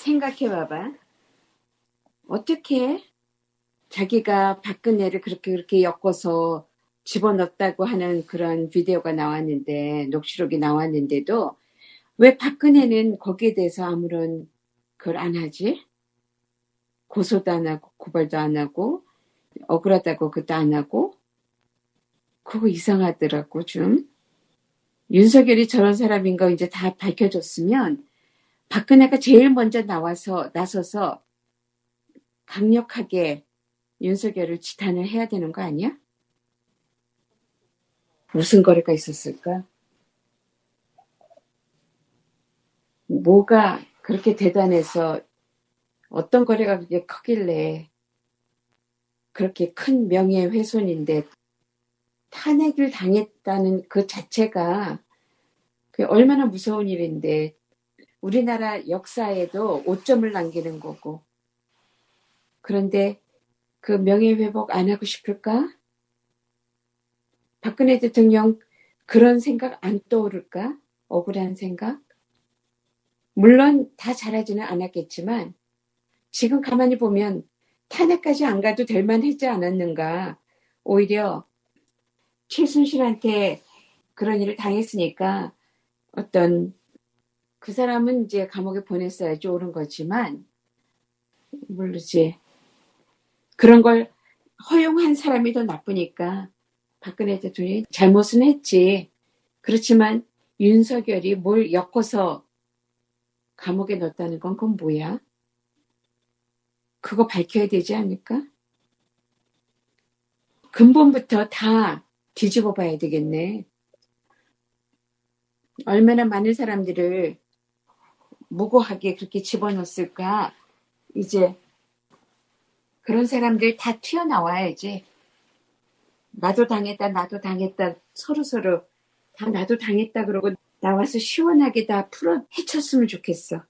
생각해 봐봐. 어떻게 자기가 박근혜를 그렇게 그렇게 엮어서 집어넣었다고 하는 그런 비디오가 나왔는데, 녹취록이 나왔는데도 왜 박근혜는 거기에 대해서 아무런 그걸 안 하지? 고소도 안 하고, 고발도 안 하고, 억울하다고 그것도 안 하고, 그거 이상하더라고, 좀. 윤석열이 저런 사람인 거 이제 다 밝혀졌으면, 박근혜가 제일 먼저 나와서, 나서서 강력하게 윤석열을 지탄을 해야 되는 거 아니야? 무슨 거래가 있었을까? 뭐가 그렇게 대단해서 어떤 거래가 그렇게 크길래 그렇게 큰 명예훼손인데 탄핵을 당했다는 그 자체가 얼마나 무서운 일인데 우리나라 역사에도 오점을 남기는 거고 그런데 그 명예회복 안 하고 싶을까? 박근혜 대통령 그런 생각 안 떠오를까? 억울한 생각? 물론 다 잘하지는 않았겠지만 지금 가만히 보면 탄핵까지 안 가도 될 만하지 않았는가. 오히려 최순실한테 그런 일을 당했으니까 어떤 그 사람은 이제 감옥에 보냈어야지 옳은 거지만 모르지. 그런 걸 허용한 사람이 더 나쁘니까 박근혜 대통령이 잘못은 했지. 그렇지만 윤석열이 뭘 엮어서 감옥에 넣었다는 건 그건 뭐야? 그거 밝혀야 되지 않을까? 근본부터 다 뒤집어 봐야 되겠네. 얼마나 많은 사람들을 무고하게 그렇게 집어넣었을까? 이제 그런 사람들 다 튀어나와야지. 나도 당했다, 나도 당했다, 서로서로 다 나도 당했다 그러고 나와서 시원하게 다 풀어 헤쳤으면 좋겠어.